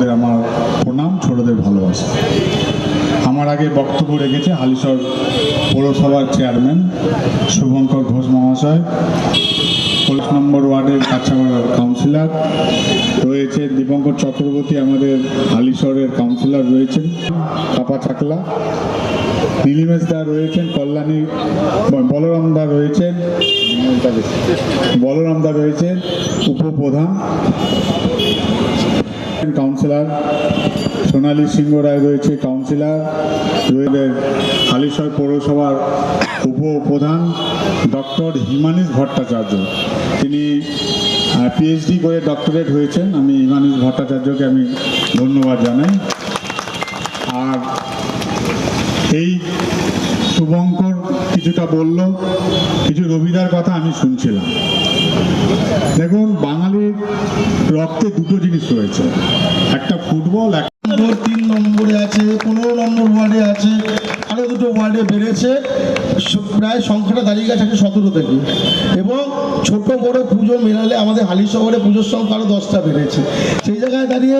ছোটদের আমার প্রণাম, ছোটদের ভালোবাসা। আমার আগে বক্তব্য রেখেছে হালিশর পৌরসভার চেয়ারম্যান শুভঙ্কর ঘোষ মহাশয়। পুলিশ নম্বর ওয়ার্ডের কাছাড়ার কাউন্সিলর রয়েছে দীপঙ্কর চক্রবর্তী, আমাদের হালিশরের কাউন্সিলর রয়েছেন কাপা চাকলা নীলিমেশ দা রয়েছেন, কল্যাণী, বলরাম দা রয়েছেন, বলরাম দা রয়েছেন, উপপ্রধান। কাউন্সিলর সোনালী সিংহ রায় রয়েছে কাউন্সিলর রয়েছে হালিশহর পৌরসভার উপপ্রধান ডক্টর হিমানিস ভট্টাচার্য তিনি পিএইচডি করে ডক্টরেট হয়েছেন। আমি হিমানিস ভট্টাচার্যকে আমি ধন্যবাদ জানাই। আর এই শুভঙ্কর কিছুটা বলল, কিছু রবিদার কথা আমি শুনছিলাম। দেখুন, বাঙালির রক্তে দুটো জিনিস রয়েছে। একটা ফুটবল, এক নম্বর, তিন নম্বরে আছে, পনেরো নম্বর ওয়ার্ডে আছে আরও দুটো ওয়ার্ডে বেড়েছে। প্রায় সংখ্যাটা দাঁড়িয়ে গেছে একশো সতেরো থেকে। এবং ছোট বড় পুজো মেলালে আমাদের হালি শহরে পুজোর সংখ্যা আরও দশটা বেড়েছে। সেই জায়গায় দাঁড়িয়ে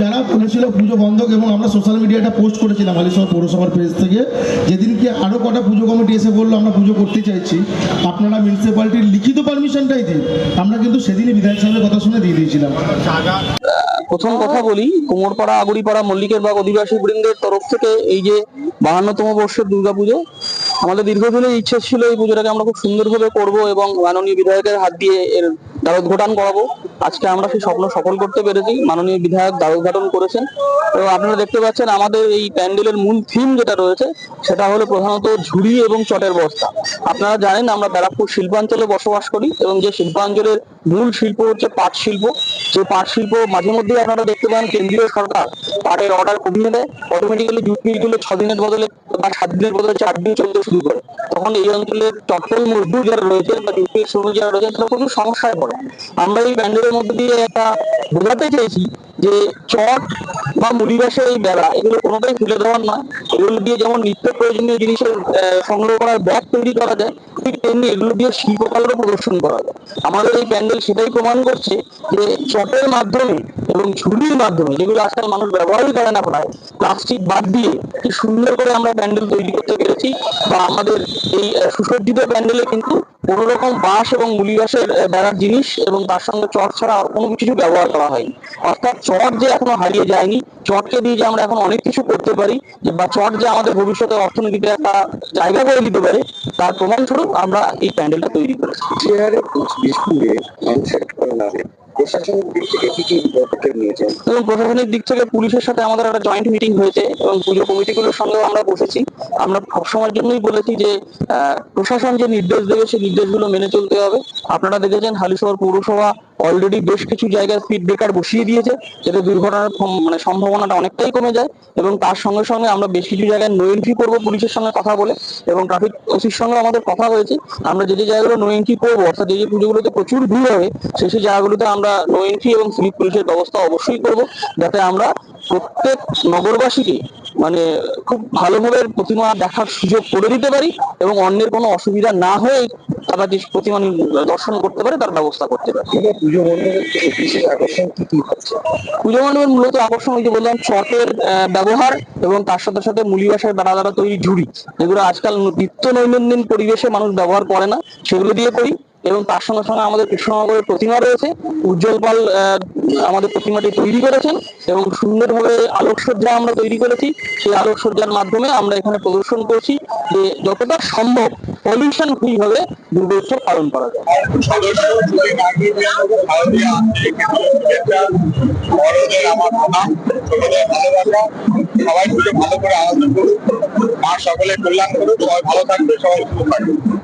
যারা বলেছিল পুজো বন্ধক এবং আমরা সোশ্যাল মিডিয়াটা পোস্ট করেছিলাম হালি শহর পৌরসভার পেজ থেকে, যেদিনকে আরও কটা পুজো কমিটি এসে বলল, আমরা পুজো করতে চাইছি। আপনারা মিউনিসিপ্যালিটির লিখিত পারমিশনটাই দিন। আমরা কিন্তু সেদিনই বিধায়ক সাহেবের কথা শুনে দিয়ে দিয়েছিলাম। প্রথম কথা বলি, কোমরপাড়া আগুড়িপাড়া মল্লিকের বাগ অধিবাসী বৃন্দের তরফ থেকে এই যে বাহান্নতম বর্ষের দুর্গাপুজো আমাদের দীর্ঘদিনের ইচ্ছে ছিল এই পুজোটাকে আমরা খুব সুন্দরভাবে করব এবং মাননীয় বিধায়কের হাত দিয়ে এর দ্বারোদ্ঘাটন করাবো। আজকে আমরা সেই স্বপ্ন সফল করতে পেরেছি। মাননীয় বিধায়ক দ্বারোদ্ঘাটন করেছেন। এবং আপনারা দেখতে পাচ্ছেন আমাদের এই প্যান্ডেলের মূল থিম যেটা রয়েছে, সেটা হলো প্রধানত ঝুড়ি এবং চটের বস্তা। আপনারা জানেন আমরা ব্যারাকপুর শিল্পাঞ্চলে বসবাস করি এবং যে শিল্পাঞ্চলের মূল শিল্প হচ্ছে পাট শিল্প। যে পাট শিল্প মাঝে মধ্যে আপনারা দেখতে পান কেন্দ্রীয় সরকার পাটের অর্ডার কমিয়ে দেয়। অটোমেটিক্যালি জুট মিলগুলো ছদিনের বদলে বা সাত দিনের বদলে চার দিন চলতে শুরু করে। তখন এই অঞ্চলের চট্টল মজদুর যারা রয়েছে বা মিল শ্রমিক যারা রয়েছেন, তারা প্রচুর সমস্যায় পড়ে আমরা এই ব্যান্ডেলের মধ্যে দিয়ে একটা বোঝাতে চেয়েছি যে চট বা মুড়িবাসের এই বেড়া, এগুলো কোনোটাই ফেলে দেওয়ার নয়। এগুলো দিয়ে যেমন নিত্য প্রয়োজনীয় জিনিসের সংগ্রহ করার ব্যাগ তৈরি করা যায় ঠিক তেমনি এগুলো দিয়ে শিল্পকলারও প্রদর্শন করা যায়। আমাদের এই প্যান্ডেল সেটাই প্রমাণ করছে যে চটের মাধ্যমে এবং ঝুড়ির মাধ্যমে যেগুলো আজকাল মানুষ ব্যবহারই করে না প্রায়, প্লাস্টিক বাদ দিয়ে কি সুন্দর করে আমরা প্যান্ডেল তৈরি করতে পেরেছি বা আমাদের এই সুসজ্জিত প্যান্ডেলে কিন্তু কোনো রকম বাঁশ এবং মুলি বাঁশের বেড়ার জিনিস এবং তার সঙ্গে চট ছাড়া আর কোনো কিছু ব্যবহার করা হয়নি। অর্থাৎ চট যে এখনও হারিয়ে যায়নি চটকে দিয়ে যে আমরা এখন অনেক কিছু করতে পারি বা চট যে আমাদের ভবিষ্যতে অর্থনীতিতে একটা জায়গা করে দিতে পারে, তার প্রমাণস্বরূপ আমরা এই প্যান্ডেলটা তৈরি করেছি। প্রশাসনিক দিক থেকে এবং প্রশাসনিক দিক থেকে পুলিশের সাথে আমাদের একটা জয়েন্ট মিটিং হয়েছে এবং পুজো কমিটিগুলোর সঙ্গেও আমরা বসেছি। আমরা সবসময়ের জন্যই বলেছি যে প্রশাসন যে নির্দেশ দেবে, সেই নির্দেশগুলো মেনে চলতে হবে। আপনারা দেখেছেন, হালিশহর পৌরসভা অলরেডি বেশ কিছু জায়গায় স্পিড ব্রেকার বসিয়ে দিয়েছে, যাতে দুর্ঘটনার মানে সম্ভাবনাটা অনেকটাই কমে যায় এবং তার সঙ্গে সঙ্গে আমরা বেশ কিছু জায়গায় নো এন্ট্রি করব পুলিশের সঙ্গে কথা বলে এবং ট্রাফিক ওসির সঙ্গে আমাদের কথা হয়েছে। আমরা যে যে জায়গাগুলো নো এন্ট্রি করব, অর্থাৎ যে যে পুজোগুলোতে প্রচুর ভিড় হবে সেই সেই জায়গাগুলোতে আমরা নো এন্ট্রি এবং সিভিক পুলিশের ব্যবস্থা অবশ্যই করব, যাতে আমরা প্রত্যেক নগরবাসীকে মানে খুব ভালোভাবে প্রতিমা দেখার সুযোগ করে দিতে পারি এবং অন্যের কোনো অসুবিধা না হয়ে তারা যে প্রতিমা দর্শন করতে পারে তার ব্যবস্থা করতে পারে। পুজো মণ্ডপের বিশেষ আকর্ষণ কি কি হচ্ছে? পুজো মণ্ডপের মূলত আকর্ষণ ওই যে বললাম চটের ব্যবহার এবং তার সাথে সাথে মুলিবাসের দ্বারা দ্বারা তৈরি ঝুড়ি। যেগুলো আজকাল নিত্য দৈনন্দিন পরিবেশে মানুষ ব্যবহার করে না সেগুলো দিয়ে করি। এবং তার সঙ্গে সঙ্গে আমাদের কৃষ্ণনগরের প্রতিমা রয়েছে। উজ্জ্বল পাল আমাদের প্রতিমাটি তৈরি করেছেন এবং সুন্দরভাবে আলোকসজ্জা আমরা তৈরি করেছি। সেই আলোকসজ্জার মাধ্যমে আমরা এখানে প্রদর্শন করছি যে যতটা সম্ভব পলিউশন ফ্রি ভাবে দুর্গোৎসব পালন করা যায়। সবাই ভালো করে আনন্দ করুক মা সকলে কল্যাণ করুক সবাই ভালো থাকবে সবাই থাকবে